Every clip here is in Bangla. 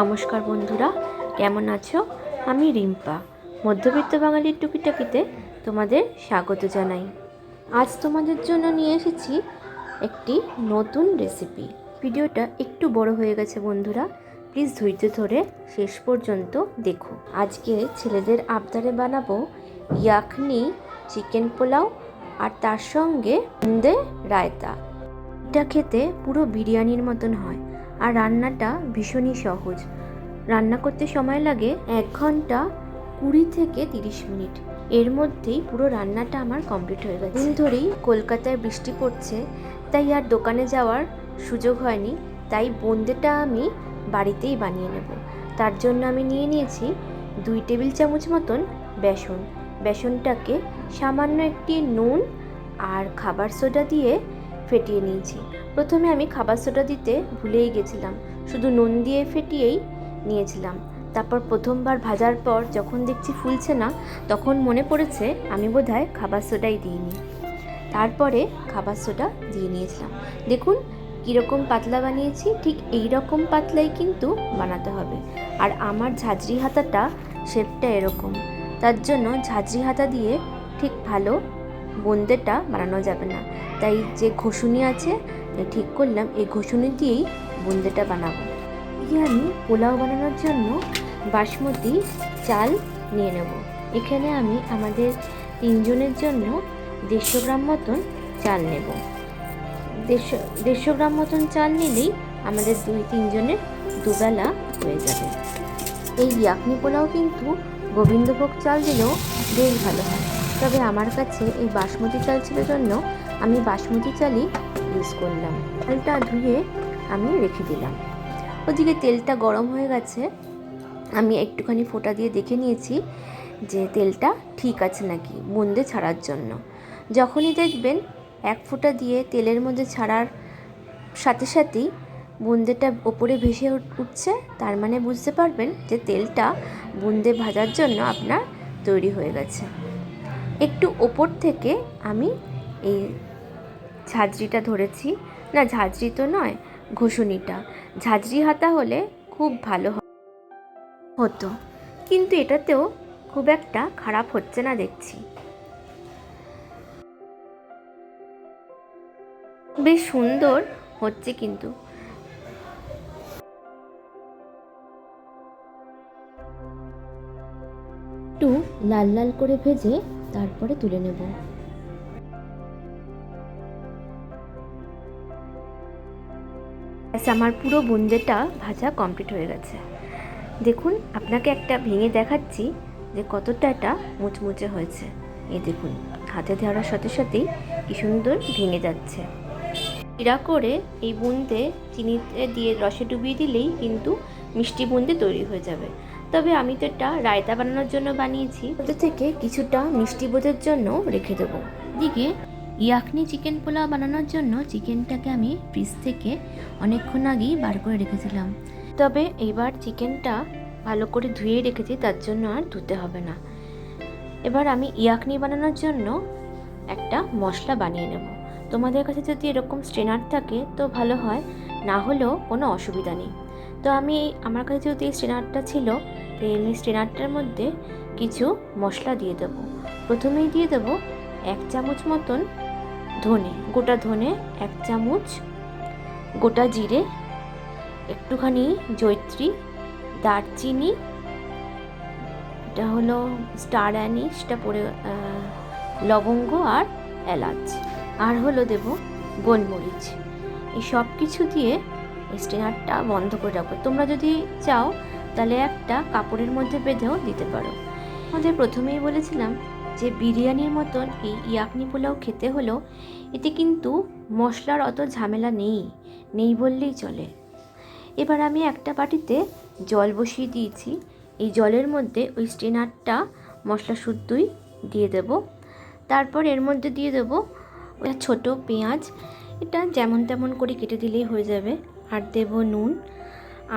নমস্কার বন্ধুরা, কেমন আছো? আমি রিম্পা, মধ্যবিত্ত বাঙালির টুকিটাকিতে তোমাদের স্বাগত জানাই। আজ তোমাদের জন্য নিয়ে এসেছি একটি নতুন রেসিপি। ভিডিওটা একটু বড় হয়ে গেছে বন্ধুরা, প্লিজ ধৈর্য ধরে শেষ পর্যন্ত দেখো। আজকে ছেলেদের আবদারে বানাবো ইয়াখনি চিকেন পোলাও আর তার সঙ্গে বুন্দে রায়তা। এটা খেতে পুরো বিরিয়ানির মতন হয়। আর রান্নাটা ভীষণই সহজ। রান্না করতে সময় লাগে এক ঘণ্টা কুড়ি থেকে তিরিশ মিনিট। এর মধ্যেই পুরো রান্নাটা আমার কমপ্লিট হয়ে গেছে। দিন ধরেই কলকাতায় বৃষ্টি পড়ছে, তাই আর দোকানে যাওয়ার সুযোগ হয়নি। তাই বোঁদেটা আমি বাড়িতেই বানিয়ে নেব। তার জন্য আমি নিয়ে নিয়েছি দুই টেবিল চামচ মতন বেসন। বেসনটাকে সামান্য একটি নুন আর খাবার সোডা দিয়ে ফেটিয়ে নিয়েছি। প্রথমে আমি খাবার সোডা দিতে ভুলেই গেছিলাম। শুধু নুন দিয়ে ফেটিয়েই নিয়েছিলাম। তারপর প্রথমবার ভাজার পর যখন দেখছি ফুলছে না, তখন মনে পড়েছে আমি বোধহয় খাবার সোডাই দিইনি। তারপরে খাবার সোডা দিয়ে নিয়েছিলাম। দেখুন, কীরকম পাতলা বানিয়েছি, ঠিক এই রকম পাতলাই কিন্তু বানাতে হবে। আর আমার ঝাঁঝরি হাতাটা শেপটা এরকম। তার জন্য ঝাঁঝরি হাতা দিয়ে ঠিক ভালো বোঁদেটা বানানো যাবে না। তাই যে ঘষুনি আছে তাই ঠিক করলাম এই ঘষুনি দিয়েই বুন্দেটা বানাবো। এদিকে আমি পোলাও বানানোর জন্য বাসমতি, চাল নিয়ে নেব। এখানে আমি আমাদের তিনজনের জন্য দেড়শো গ্রাম মতন চাল নেব। দেড়শো দেড়শো গ্রাম মতন চাল নিলেই আমাদের দুই, তিনজনের দুবেলা হয়ে যাবে। এই ইয়াকনি পোলাও কিন্তু গোবিন্দভোগ চাল দিলেও বেশ ভালো হয়। তবে আমার কাছে এই বাসমতি চাল ছিল জন্য আমি বাসমতি চালই ইউজ করলাম। তেলটা ধুয়ে আমি রেখে দিলাম। ওদিকে তেলটা গরম হয়ে গেছে। আমি একটুখানি ফোঁটা দিয়ে দেখে নিয়েছি যে তেলটা ঠিক আছে নাকি বুন্দে ছাড়ার জন্য। যখনই দেখবেন এক ফোঁটা দিয়ে তেলের মধ্যে ছাড়ার সাথে সাথেই বুন্দেটা ওপরে ভেসে উঠছে, তার মানে বুঝতে পারবেন যে তেলটা বুন্দে ভাজার জন্য আপনার তৈরি হয়ে গেছে। একটু ওপর থেকে আমি এই ঝাঁঝরিটা ধরেছি। না, ঝাঁঝরি তো নয়, ঘষুনিটা। ঝাঁঝরি হাতা হলে খুব ভালো হতো। কিন্তু এটাতেও খুব একটা খারাপ হচ্ছে না দেখছি। বেশ সুন্দর হচ্ছে কিন্তু। একটু লাল লাল করে ভেজে তারপরে তুলে নেব। ব্যাস, আমার পুরো বুন্দেটা ভাজা কমপ্লিট হয়ে গেছে। দেখুন, আপনাকে একটা ভেঙে দেখাচ্ছি যে কতটা এটা মুচমুচে হয়েছে। এই দেখুন, হাতে ধরার সাথে সাথেই কি সুন্দর ভেঙে যাচ্ছে। এরা করে এই বুন্দে চিনিতে দিয়ে রসে ডুবিয়ে দিলেই কিন্তু মিষ্টি বুন্দে তৈরি হয়ে যাবে। তবে আমি তো এটা রায়তা বানানোর জন্য বানিয়েছি। ওদের থেকে কিছুটা মিষ্টি বোধের জন্য রেখে দেবো। দিকে ইয়াখনি চিকেন পোলাও বানানোর জন্য চিকেনটাকে আমি ফ্রিজ থেকে অনেকক্ষণ আগেই বার করে রেখেছিলাম। তবে এবার চিকেনটা ভালো করে ধুয়ে রেখেছি, তার জন্য আর ধুতে হবে না। এবার আমি ইয়াকনি বানানোর জন্য একটা মশলা বানিয়ে নেব। তোমাদের কাছে যদি এরকম স্ট্রেনার থাকে তো ভালো হয়, না হলেও কোনো অসুবিধা নেই। তো আমি আমার কাছে যদি স্ট্রেনারটা ছিল তো এই স্ট্রেনারটার মধ্যে কিছু মশলা দিয়ে দেবো। প্রথমেই দিয়ে দেবো এক চামচ মতন ধনে, গোটা ধনে এক চামচ, গোটা জিরে, একটুখানি জৈত্রী দারচিনি, এটা হলো স্টার অ্যানিসটা পরে লবঙ্গ আর এলাচ। আর হলো দেব গোলমরিচ। এই সব কিছু দিয়ে স্টেনারটা বন্ধ করে রাখব। তোমরা যদি চাও, তাহলে একটা কাপড়ের মধ্যে বেঁধেও দিতে পারো। আমাদের প্রথমেই বলেছিলাম যে বিরিয়ানির মতন এই ইয়াকনি পোলাও খেতে হলো, এতে কিন্তু মশলার অত ঝামেলা নেই নেই বললেই চলে। এবার আমি একটা বাটিতে জল বসিয়ে দিয়েছি। এই জলের মধ্যে ওই স্টেনারটা মশলা শুদ্ধই দিয়ে দেব। তারপর এর মধ্যে দিয়ে দেবো ওটা ছোটো পেঁয়াজ। এটা যেমন তেমন করে কেটে দিলেই হয়ে যাবে। আর দেব নুন,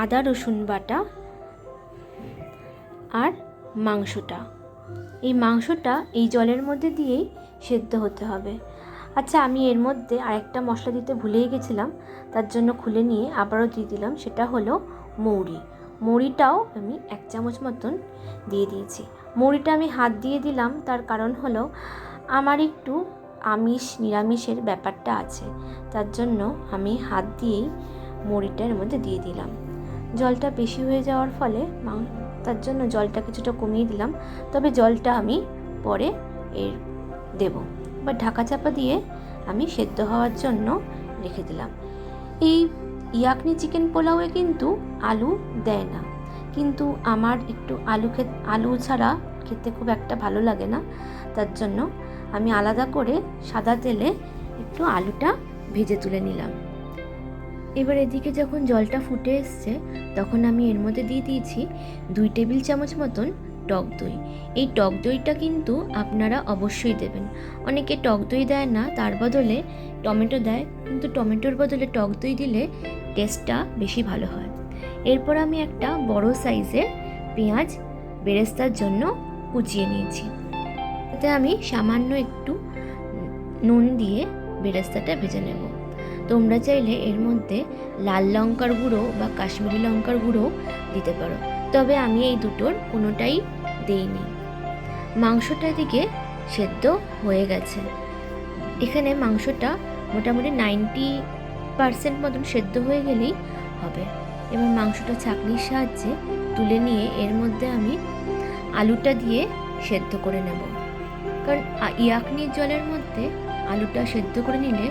আদা রসুন বাটা আর মাংসটা। এই মাংসটা এই জলের মধ্যে দিয়েই সেদ্ধ হতে হবে। আচ্ছা আমি এর মধ্যে আরেকটা মশলা দিতে ভুলেই গেছিলাম, তার জন্য খুলে নিয়ে আবারও দিয়ে দিলাম, সেটা হলো মৌরি। মুড়িটাও আমি এক চামচ মতন দিয়ে দিয়েছি। মুড়িটা আমি হাত দিয়ে দিলাম, তার কারণ হলো আমার একটু আমিষ, নিরামিষের ব্যাপারটা আছে, তার জন্য আমি হাত দিয়েই মুড়িটা এর মধ্যে দিয়ে দিলাম। জলটা বেশি হয়ে যাওয়ার ফলে তার জন্য জলটা কিছুটা কমিয়ে দিলাম। তবে জলটা আমি পরে এর দেব। বা ঢাকা চাপা দিয়ে আমি সেদ্ধ হওয়ার জন্য রেখে দিলাম। এই ইয়াকনি চিকেন পোলাওয়ে কিন্তু আলু দেয় না। কিন্তু আমার একটু আলু খেত, আলু ছাড়া খেতে খুব একটা ভালো লাগে না। তার জন্য আমি আলাদা করে সাদা তেলে একটু আলুটা ভেজে তুলে নিলাম। এবার এদিকে যখন জলটা ফুটে এসছে, তখন আমি এর মধ্যে দিয়ে দিয়েছি দুই টেবিল চামচ মতন টক দই। এই টক দইটা কিন্তু আপনারা অবশ্যই দেবেন। অনেকে টক দই দেয় না, তার বদলে টমেটো দেয়, কিন্তু টমেটোর বদলে টক দই দিলে টেস্টটা বেশি ভালো হয়। এরপর আমি একটা বড় সাইজের পেঁয়াজ বেরেস্তার জন্য কুচিয়ে নিয়েছি। তাতে আমি সামান্য একটু নুন দিয়ে বেরেস্তাটা ভেজে নেব। তোমরা চাইলে এর মধ্যে লাল লঙ্কার গুঁড়ো বা কাশ্মীরি লঙ্কার গুঁড়ো দিতে পারো। তবে আমি এই দুটোর কোনোটাই দেইনি। মাংসটা দিকে সেদ্ধ হয়ে গেছে। এখানে মাংসটা মোটামুটি নাইনটি পার্সেন্ট মতন সেদ্ধ হয়ে গেলেই হবে। এবার মাংসটা ছাঁকনির সাহায্যে তুলে নিয়ে এর মধ্যে আমি আলুটা দিয়ে সেদ্ধ করে নেব। কারণ ইয়াকনির জলের মধ্যে আলুটা সেদ্ধ করে নিলে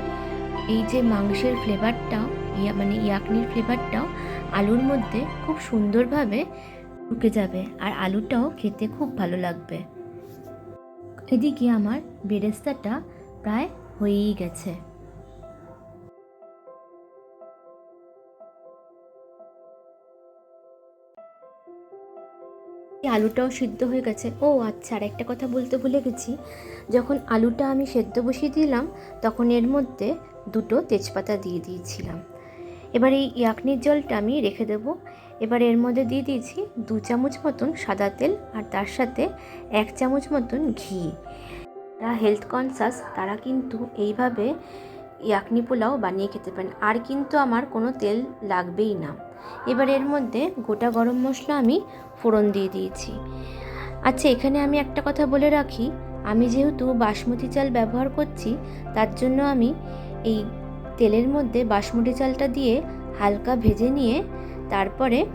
এই যে মাংসের ফ্লেভারটাও মানে ইয়াকনির ফ্লেভারটাও আলুর মধ্যে খুব সুন্দরভাবে ঢুকে যাবে আর আলুটাও খেতে খুব ভালো লাগবে। এদিকে আমার বেরেস্তাটা প্রায় হয়েই গেছে। আলুটাও সিদ্ধ হয়ে গেছে। ও আচ্ছা আর একটা কথা বলতে ভুলে গেছি। যখন আলুটা আমি সেদ্ধ বসিয়ে দিলাম, তখন এর মধ্যে দুটো তেজপাতা দিয়ে দিয়েছিলাম। এবার এই ইয়াকনির জলটা আমি রেখে দেবো। এবার এর মধ্যে দিয়ে দিয়েছি দু চামচ মতন সাদা তেল আর তার সাথে এক চামচ মতন ঘি। যারা হেলথ কনসাস তারা কিন্তু এইভাবে ইয়াকনি পোলাও বানিয়ে খেতে পারেন। আর কিন্তু আমার কোনো তেল লাগবেই না। এবার এর মধ্যে গোটা গরম মশলা আমি ফোড়ন দিয়ে দিয়েছি। আচ্ছা এখানে আমি একটা কথা বলে রাখি। আমি যেহেতু বাসমতি চাল ব্যবহার করছি, তার জন্য আমি এই তেলের মধ্যে বাসমতি চালটা দিয়ে হালকা ভেজে নিয়ে তারপরে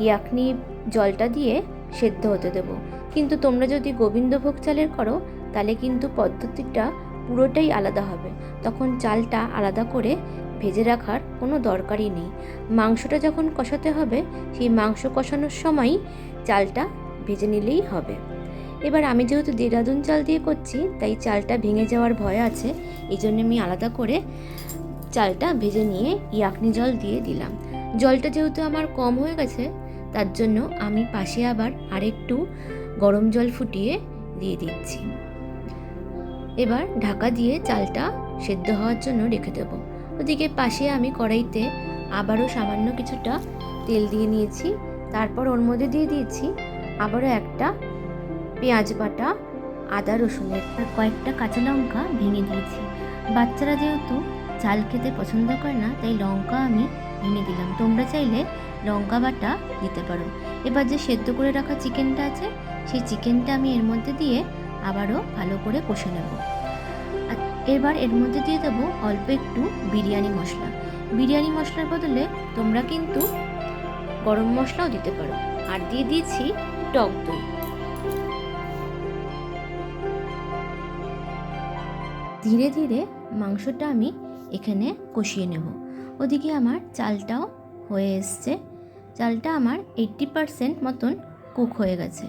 ইয়াকনি জলটা দিয়ে সেদ্ধ হতে দেবো। কিন্তু তোমরা যদি গোবিন্দভোগ চালের করো, তাহলে কিন্তু পদ্ধতিটা পুরোটাই আলাদা হবে। তখন চালটা আলাদা করে ভেজে রাখার কোনো দরকারই নেই। মাংসটা যখন কষাতে হবে, সেই মাংস কষানোর সময়ই চালটা ভেজে নিলেই হবে। এবার আমি যেহেতু দেরাদুন চাল দিয়ে করছি, তাই চালটা ভেঙে যাওয়ার ভয় আছে এই জন্য আমি আলাদা করে চালটা ভেজে নিয়ে ইয়াকনি জল দিয়ে দিলাম। জলটা যেহেতু আমার কম হয়ে গেছে, তার জন্য আমি পাশে আবার আরেকটু গরম জল ফুটিয়ে দিয়ে দিচ্ছি। এবার ঢাকা দিয়ে চালটা সেদ্ধ হওয়ার জন্য রেখে দেবো। ওদিকে পাশে আমি কড়াইতে আবারও সামান্য কিছুটা তেল দিয়ে নিয়েছি, তারপর ওর মধ্যে দিয়ে দিয়েছি আবারও একটা পেঁয়াজ বাটা, আদা রসুনের আর কয়েকটা কাঁচা লঙ্কা ভেঙে দিয়েছি। বাচ্চারা যেহেতু চাল খেতে পছন্দ করে না, তাই লঙ্কা আমি ভেঙে দিলাম। তোমরা চাইলে লঙ্কা বাটা দিতে পারো। এবার যে সেদ্ধ করে রাখা চিকেনটা আছে, সেই চিকেনটা আমি এর মধ্যে দিয়ে আবারও ভালো করে কষে নেব। এবার এর মধ্যে দিয়ে দেবো অল্প একটু বিরিয়ানি মশলা। বিরিয়ানি মশলার বদলে তোমরা কিন্তু গরম মশলাও দিতে পারো। আর দিয়ে দিয়েছি টক দই। ধীরে ধীরে মাংসটা আমি এখানে কষিয়ে নেব। ওদিকে আমার চালটাও হয়ে এসছে। চালটা আমার এইট্টি পারসেন্ট মতন কুক হয়ে গেছে।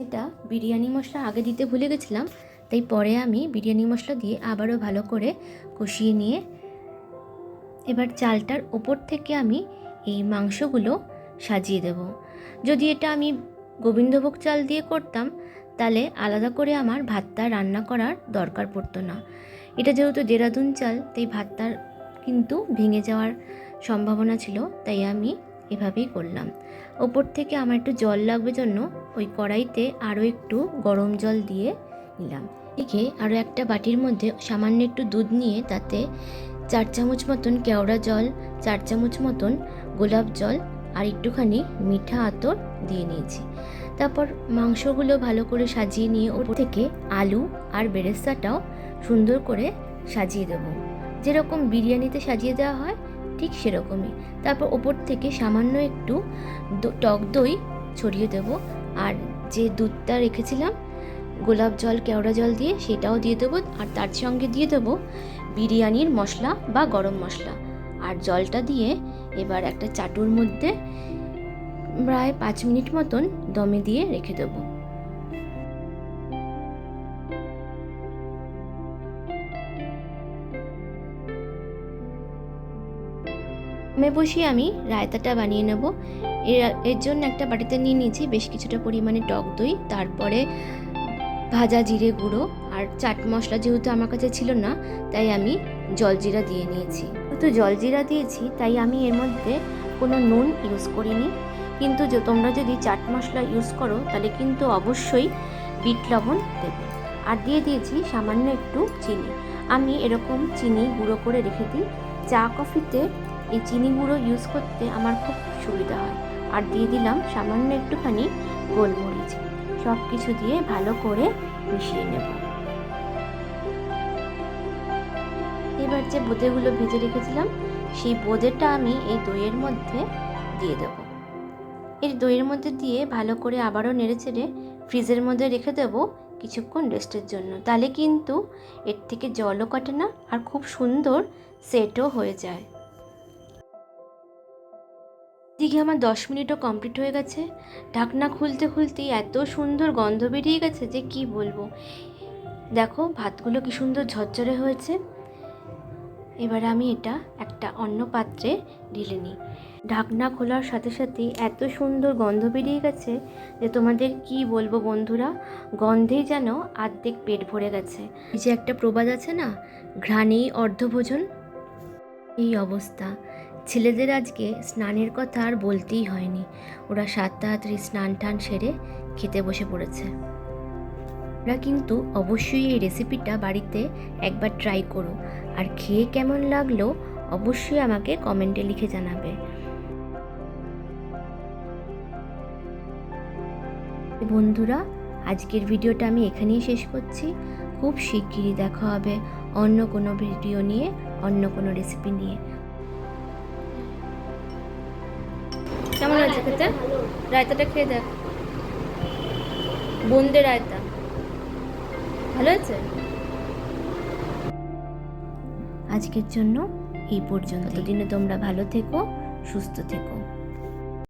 এটা বিরিয়ানি মশলা আগে দিতে ভুলে গেছিলাম, তাই পরে আমি বিরিয়ানি মশলা দিয়ে আবারও ভালো করে কষিয়ে নিয়ে এবার চালটার ওপর থেকে আমি এই মাংসগুলো সাজিয়ে দেব। যদি এটা আমি গোবিন্দভোগ চাল দিয়ে করতাম তাহলে আলাদা করে আমার ভাতটা রান্না করার দরকার পড়তো না। এটা যেহেতু দেরাদুন চাল, তাই ভাতটার কিন্তু ভেঙে যাওয়ার সম্ভাবনা ছিল, তাই আমি এভাবেই করলাম। ওপর থেকে আমার একটু জল লাগবে জন্য ওই কড়াইতে আরও একটু গরম জল দিয়ে নিলাম। এদিকে আরও একটা বাটির মধ্যে সামান্য একটু দুধ নিয়ে তাতে চার চামচ মতন কেওড়া জল, চার চামচ মতন গোলাপ জল আর একটুখানি মিঠা আতর দিয়ে নিয়েছি। তারপর মাংসগুলো ভালো করে সাজিয়ে নিয়ে ওপর থেকে আলু আর বেরেস্তাটাও সুন্দর করে সাজিয়ে দেবো। যেরকম বিরিয়ানিতে সাজিয়ে দেওয়া হয়, ঠিক সেরকমই। তারপর ওপর থেকে সামান্য একটু টক দই ছড়িয়ে দেবো আর যে দুধটা রেখেছিলাম, গোলাপ জল, কেওড়া জল দিয়ে সেটাও দিয়ে দেবো আর তার সঙ্গে দিয়ে দেবো বিরিয়ানির মশলা বা গরম মশলা। আর জলটা দিয়ে এবার একটা চাটুর মধ্যে প্রায় পাঁচ মিনিট মতন দমে দিয়ে রেখে দেবো। দমে বসিয়ে আমি রায়তাটা বানিয়ে নেব। এর এর জন্য একটা বাটিতে নিয়ে নিয়েছি বেশ কিছুটা পরিমাণে টক দই, তারপরে ভাজা জিরে গুঁড়ো আর চাট মশলা যেহেতু আমার কাছে ছিল না, তাই আমি জলজিরা দিয়ে নিয়েছি। যেহেতু জলজিরা দিয়েছি, তাই আমি এর মধ্যে কোনো নুন ইউজ করিনি। কিন্তু যে তোমরা যদি চাট মশলা ইউজ করো, তাহলে কিন্তু অবশ্যই বিট লবণ দেবে। আর দিয়ে দিয়েছি সামান্য একটু চিনি। আমি এরকম চিনি গুঁড়ো করে রেখে দিই। চা, কফিতে এই চিনি গুঁড়ো ইউজ করতে আমার খুব সুবিধা হয়। আর দিয়ে দিলাম সামান্য একটুখানি গোলমরিচ। সব কিছু দিয়ে ভালো করে মিশিয়ে নেব। এবার যে বোঁদেগুলো ভেজে রেখেছিলাম, সেই বোঁদেটা আমি এই দইয়ের মধ্যে দিয়ে দেবো। এর দইয়ের মধ্যে দিয়ে ভালো করে আবারও নেড়ে চেড়ে ফ্রিজের মধ্যে রেখে দেবো কিছুক্ষণ রেস্টের জন্য। তাহলে কিন্তু এর থেকে জলও কাটে না আর খুব সুন্দর সেটও হয়ে যায়। দিকে আমার দশ মিনিটও কমপ্লিট হয়ে গেছে। ঢাকনা খুলতে খুলতেই এত সুন্দর গন্ধ বেরিয়ে গেছে যে কি বলব। দেখো ভাতগুলো কি সুন্দর ঝরঝরে হয়েছে। এবার আমি এটা একটা অন্য পাত্রে ঢেলে নিই। ঢাকনা খোলার সাথে সাথে এত সুন্দর গন্ধ বেরিয়ে গেছে যে তোমাদের কি বলব বন্ধুরা? গন্ধেই যেন আর্ধেক পেট ভরে গেছে। এই যে একটা প্রবাদ আছে না? ঘ্রাণেই অর্ধভোজন। এই অবস্থা। ছেলেদের আজকে স্নানের কথা আর বলতেই হয়নি। ওরা সাত তাড়াতাড়ি স্নান টান সেরে খেতে বসে পড়েছে। ওরা কিন্তু অবশ্যই এই রেসিপিটা বাড়িতে একবার ট্রাই করো। আর খেয়ে কেমন লাগল অবশ্যই আমাকে কমেন্টে লিখে জানাবে। বন্ধুরা, আজকের ভিডিওটা আমি এখানেই শেষ করছি। খুব শিগগিরই দেখা হবে অন্য কোনো ভিডিও নিয়ে, অন্য কোনো রেসিপি নিয়ে। কেমন আছে খেতে? রায়তাটা খেয়ে দেখ। বোন্দে রায়তা। ভালো আছে আজকের জন্য এই পর্যন্ত দিনে তোমরা ভালো থেকো, সুস্থ থেকো।